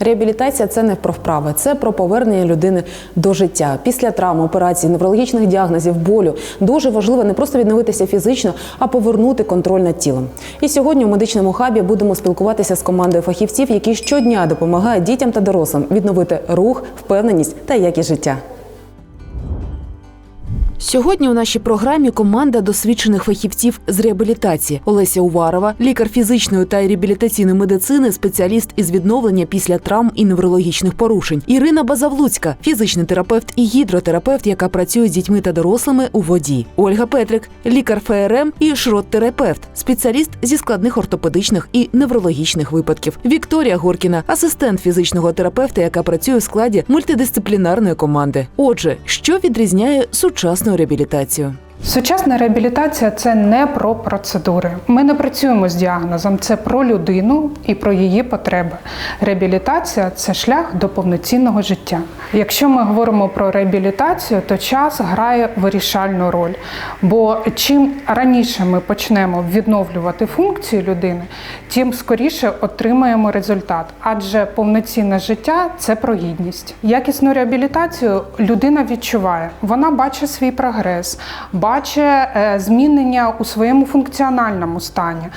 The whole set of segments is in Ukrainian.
Реабілітація це не про вправи, це про повернення людини до життя. Після травм, операцій, неврологічних діагнозів, болю дуже важливо не просто відновитися фізично, а повернути контроль над тілом. І сьогодні у медичному хабі будемо спілкуватися з командою фахівців, які щодня допомагають дітям та дорослим відновити рух, впевненість та якість життя. Сьогодні у нашій програмі команда досвідчених фахівців з реабілітації Олеся Уварова, лікар фізичної та реабілітаційної медицини, спеціаліст із відновлення після травм і неврологічних порушень. Ірина Базавлуцька, фізичний терапевт і гідротерапевт, яка працює з дітьми та дорослими у воді. Ольга Петрик, лікар ФРМ і шрот-терапевт, спеціаліст зі складних ортопедичних і неврологічних випадків. Вікторія Горкіна, асистент фізичного терапевта, яка працює у складі мультидисциплінарної команди. Отже, що відрізняє сучасну реабілітацію? Сучасна реабілітація це не про процедури. Ми не працюємо з діагнозом, це про людину і про її потреби. Реабілітація це шлях до повноцінного життя. Якщо ми говоримо про реабілітацію, то час грає вирішальну роль. Бо чим раніше ми почнемо відновлювати функції людини, тим скоріше отримаємо результат. Адже повноцінне життя це про гідність. Якісну реабілітацію людина відчуває. Вона бачить свій прогрес, бачить е, змінення у своєму функціональному стані. Е,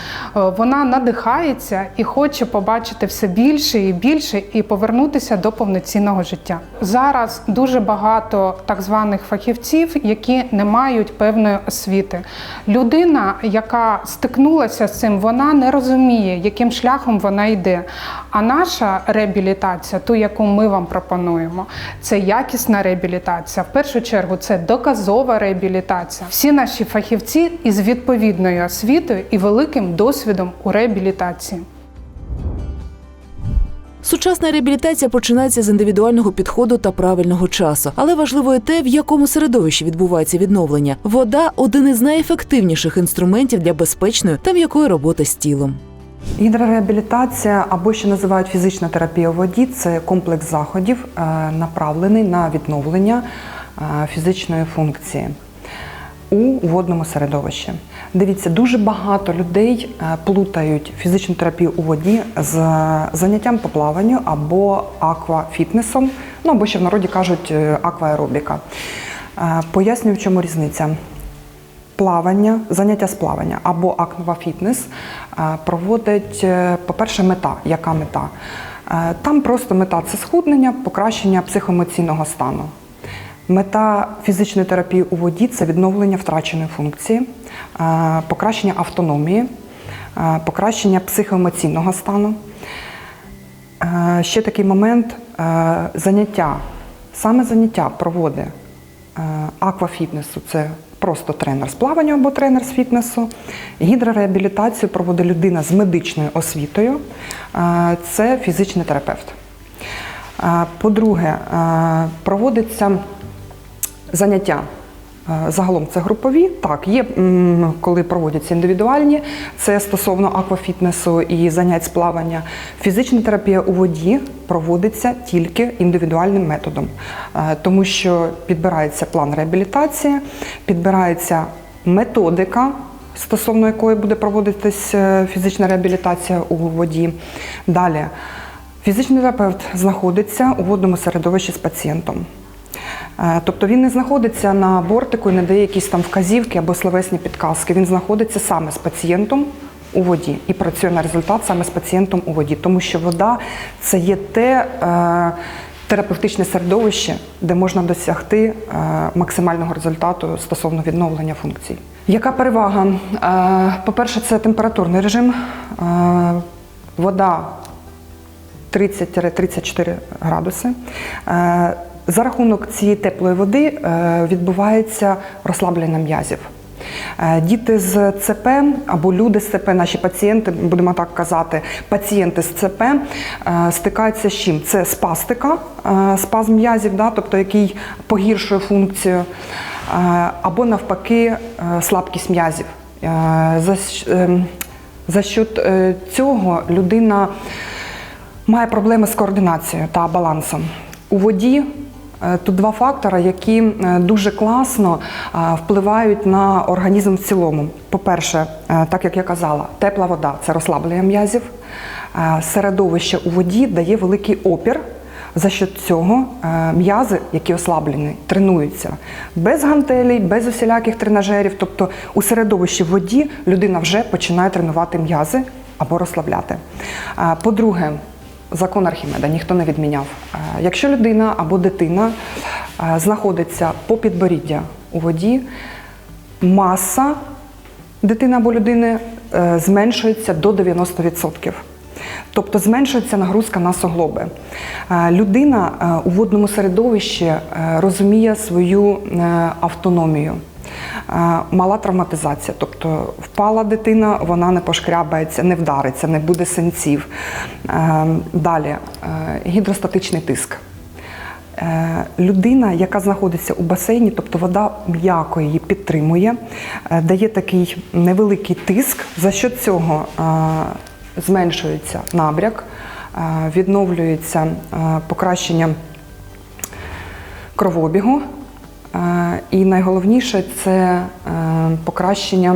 Вона надихається і хоче побачити все більше і більше і повернутися до повноцінного життя. Зараз дуже багато так званих фахівців, які не мають певної освіти. Людина, яка стикнулася з цим, вона не розуміє, яким шляхом вона йде. А наша реабілітація, ту, яку ми вам пропонуємо, це якісна реабілітація. В першу чергу це доказова реабілітація. Всі наші фахівці із відповідною освітою і великим досвідом у реабілітації. Сучасна реабілітація починається з індивідуального підходу та правильного часу, але важливо і те, в якому середовищі відбувається відновлення. Вода один із найефективніших інструментів для безпечної та м'якої роботи з тілом. Гідрореабілітація або ще називають фізична терапія у воді це комплекс заходів, е, направлений на відновлення е, фізичної функції у водному середовищі. Дивіться, дуже багато людей е, плутають фізичну терапію у воді з заняттям по плаванню або аквафітнесом, ну або ще в народі кажуть акваеробіка. Пояснюю, в чому різниця плавання, заняття з плавання або аквафітнес е, проводить, е, по-перше, мета. Яка мета? Е, Там просто мета це схуднення, покращення психоемоційного стану. Мета фізичної терапії у воді це відновлення втраченої функції, покращення автономії, покращення психоемоційного стану. Ще такий момент заняття. Саме заняття проводить аквафітнесу це просто тренер з плавання або тренер з фітнесу. Гідрореабілітацію проводить людина з медичною освітою, е, це фізичний терапевт. Е, По-друге, е, проводиться заняття. Е, Загалом це групові. Так, є коли проводяться індивідуальні, це стосовно аквафітнесу і занять з плавання. Фізична терапія у воді проводиться тільки індивідуальним методом, Е, тому що підбирається план реабілітації, підбирається методика. Стосовно якої буде проводитись е, фізична реабілітація у воді. Далі фізичний терапевт знаходиться у водному середовищі з пацієнтом. Е, Тобто він не знаходиться на бортику і не дає якісь там вказівки або словесні підказки. Він знаходиться саме з пацієнтом у воді і працює на результат саме з пацієнтом у воді, тому що вода це є те е, терапевтичне середовище, де можна досягти е, максимального результату стосовно відновлення функцій. Яка перевага? По-перше, це температурний режим. Вода 30-34 градуси. За рахунок цієї теплої води е, відбувається розслаблення м'язів. Е, Діти з ЦП або люди з ЦП, наші пацієнти, будемо так казати, пацієнти з ЦП е, стикаються з чим? Це спастика, спазм м'язів, да, тобто який погіршує функцію, або навпаки слабкість м'язів. За, за е, цього людина має проблеми з координацією та балансом. У воді Тут два фактори, які е, дуже класно е, впливають на організм в цілому. По-перше, е, так як я казала, тепла вода це розслаблення м'язів. Е, Середовище у воді дає великий опір. За що цього е, м'язи, які ослаблені, тренуються без гантелей, без усіляких тренажерів. Тобто у середовищі в воді людина вже починає тренувати м'язи або розслабляти. Е, По-друге, закон Архімеда ніхто не відміняв. Е, Якщо людина або дитина е, знаходиться по підборіддя у воді, маса дитини або людини е, зменшується до 90%. Тобто зменшується нагрузка на суглоби. Людина у водному середовищі розуміє свою автономію. Е, Мала травматизація, тобто впала дитина, вона не пошкрябається, не вдариться, не буде синців. Е, Далі е, гідростатичний тиск. Людина, яка знаходиться у басейні, тобто вода м'яко її підтримує, дає такий невеликий тиск, за що цього зменшується набряк, відновлюється покращення кровообігу. Е, І найголовніше це е, покращення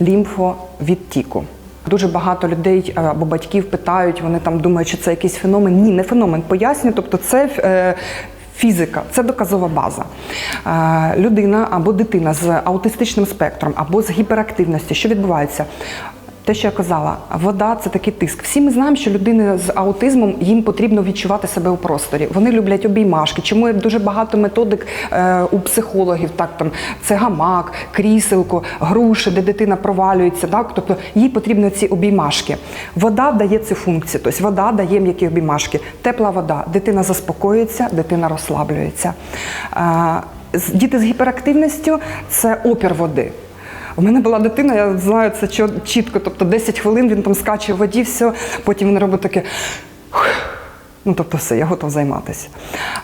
лімфовідтіку. Дуже багато людей е, або батьків питають, вони там думають, що це якийсь феномен. Ні, не феномен. Пояснюю, тобто це фізика, це доказова база. Людина або дитина з аутистичним спектром, або з гіперактивністю, що відбувається? Те, що я казала, вода це такий тиск. Всі ми знаємо, що людини з аутизмом їм потрібно відчувати себе у просторі. Вони люблять обіймашки. Чому є дуже багато методик е, у психологів? Так там це гамак, кріселко, груші, де дитина провалюється. Так, тобто їй потрібні ці обіймашки. Вода дає цю функцію, тобто вода дає м'які обіймашки. Тепла вода, дитина заспокоюється, дитина розслаблюється. Е, діти з гіперактивністю це опір води. У мене була дитина, я знаю це чітко, тобто 10 хвилин він там скаче в воді, все, потім він робить таке. Ну, тобто все, я готов займатися.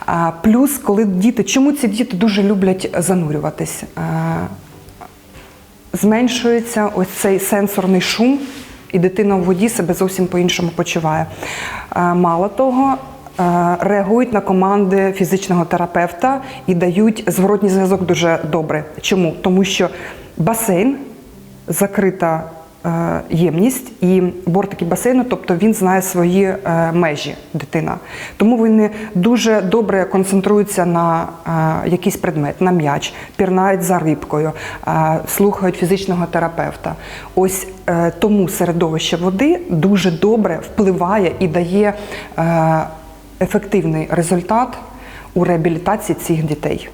А, плюс, коли діти, чому ці діти дуже люблять занурюватись? А, зменшується ось цей сенсорний шум, і дитина в воді себе зовсім по-іншому почуває. А, мало того, а, реагують на команди фізичного терапевта і дають зворотній зв'язок дуже добре. Чому? Тому що басейн закрита е, ємність і бортики басейну, тобто він знає свої е, межі дитина. Тому вони дуже добре концентруються на е, якийсь предмет, на м'яч, пірнають за рибкою, слухають фізичного терапевта. Ось тому середовище води дуже добре впливає і дає ефективний результат у реабілітації цих дітей.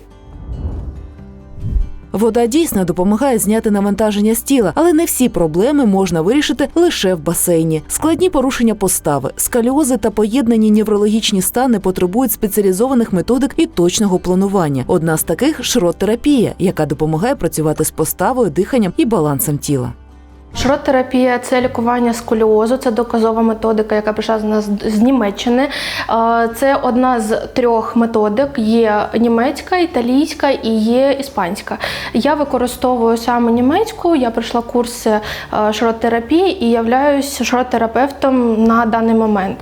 Вода дійсно допомагає зняти навантаження з тіла, але не всі проблеми можна вирішити лише в басейні. Складні порушення постави, скаліози та поєднані неврологічні стани потребують спеціалізованих методик і точного планування. Одна з таких шрот-терапія, яка допомагає працювати з поставою, диханням і балансом тіла. Шрот-терапія це лікування сколіозу, це доказова методика, яка прийшла з нас з Німеччини. Це одна з трьох методик: є німецька, італійська і є іспанська. Я використовую саме німецьку. Я пройшла курси шрот-терапії і являюсь шрот-терапевтом на даний момент.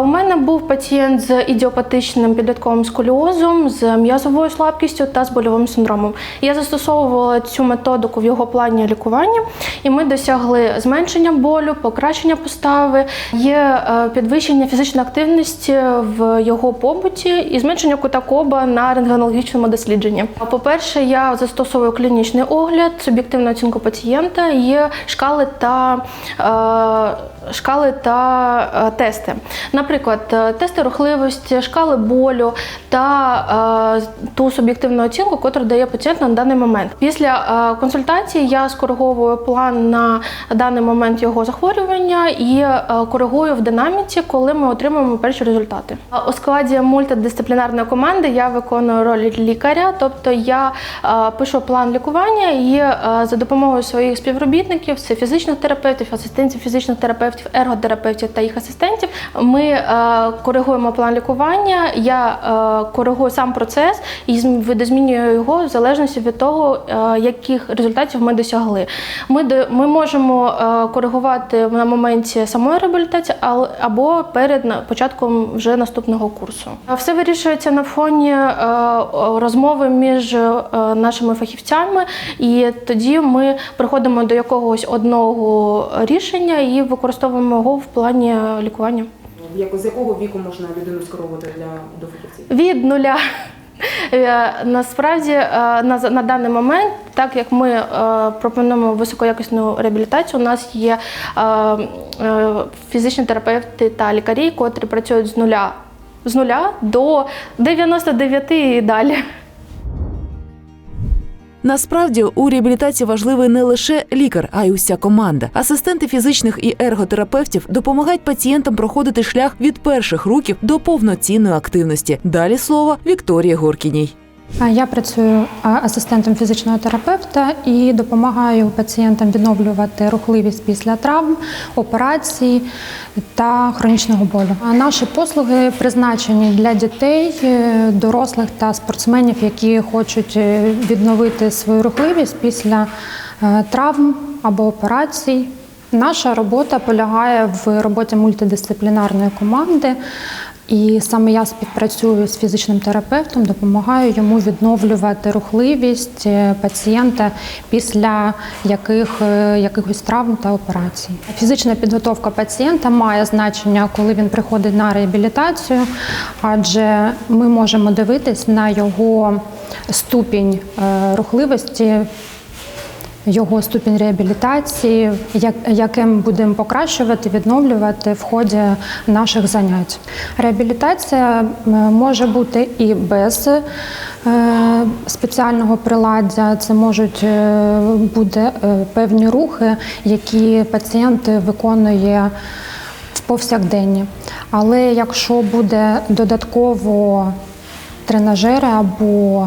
У мене був пацієнт з ідіопатичним підлітковим сколіозом, з м'язовою слабкістю та з больовим синдромом. Я застосовувала цю методику в його плані лікування, і ми досягли зменшення болю, покращення постави, є е, підвищення фізичної активності в його побуті і зменшення кута коба на рентгенологічному дослідженні. По-перше, я застосовую клінічний огляд, суб'єктивну оцінку пацієнта, є шкали та е, шкали та е, тести. Наприклад, е, тести рухливості, шкали болю та е, ту суб'єктивну оцінку, яку дає пацієнт на даний момент. Після е, консультації я скориговую план на даний момент його захворювання і е, коригую в динаміці, коли ми отримуємо перші результати. У складі мультидисциплінарної команди я виконую роль лікаря, тобто я е, пишу план лікування і е, за допомогою своїх співробітників, це фізичних терапевтів, асистентів фізичних терапевтів, ерготерапевтів та їх асистентів. Ми коригуємо план лікування. Я коригую сам процес і видозмінюю його в залежності від того, яких результатів ми досягли. Ми ми можемо е, коригувати на моменті самої реабілітації, або перед початком вже наступного курсу. Все вирішується на фоні е, розмови між е, нашими фахівцями, і тоді ми приходимо до якогось одного рішення і використовуємо його в плані лікування. З якого віку можна людину скеровувати для до фахівців? Від нуля. Е, Насправді е, на, на даний момент, так як ми е, пропонуємо високоякісну реабілітацію, у нас є фізичні терапевти та лікарі, котрі працюють з нуля, з нуля до 99 і далі. Насправді у реабілітації важливий не лише лікар, а й уся команда. Асистенти фізичних і ерготерапевтів допомагають пацієнтам проходити шлях від перших руків до повноцінної активності. Далі слово Вікторії Горкіній. Я працюю асистентом фізичного терапевта і допомагаю пацієнтам відновлювати рухливість після травм, операцій та хронічного болю. Наші послуги призначені для дітей, е, дорослих та спортсменів, які хочуть е, відновити свою рухливість після е, травм або операцій. Наша робота полягає в роботі мультидисциплінарної команди. І саме я співпрацюю з фізичним терапевтом, допомагаю йому відновлювати рухливість е, пацієнта після яких, е, якихось травм та операцій. Фізична підготовка пацієнта має значення, коли він приходить на реабілітацію, адже ми можемо дивитись на його ступінь е, рухливості його ступінь реабілітації, як, яке будемо покращувати, відновлювати в ході наших занять. Реабілітація може бути і без е, спеціального приладдя. Це можуть е, бути е, певні рухи, які пацієнт виконує в повсякденні. Але якщо буде додатково тренажери або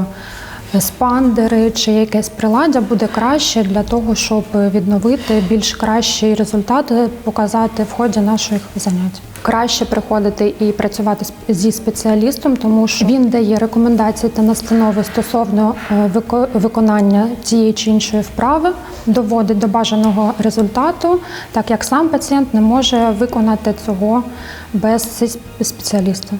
спандери чи якесь приладдя буде краще для того, щоб відновити більш кращі результати, показати в ході наших занять. Краще приходити і працювати зі спеціалістом, тому що він дає рекомендації та настанови стосовно е, вико- виконання тієї чи іншої вправи, доводить до бажаного результату, так як сам пацієнт не може виконати цього без спеціаліста.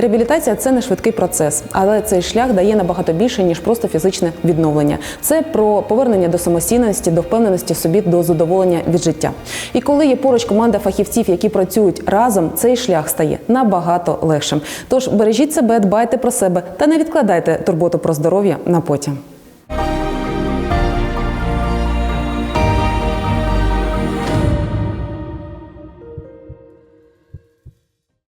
Реабілітація це не швидкий процес, але цей шлях дає набагато більше ніж просто фізичне відновлення. Це про повернення до самостійності, до впевненості собі, до задоволення від життя. І коли є поруч команда фахівців, які працюють разом, цей шлях стає набагато легшим. Тож бережіть себе, дбайте про себе та не відкладайте турботу про здоров'я на потім.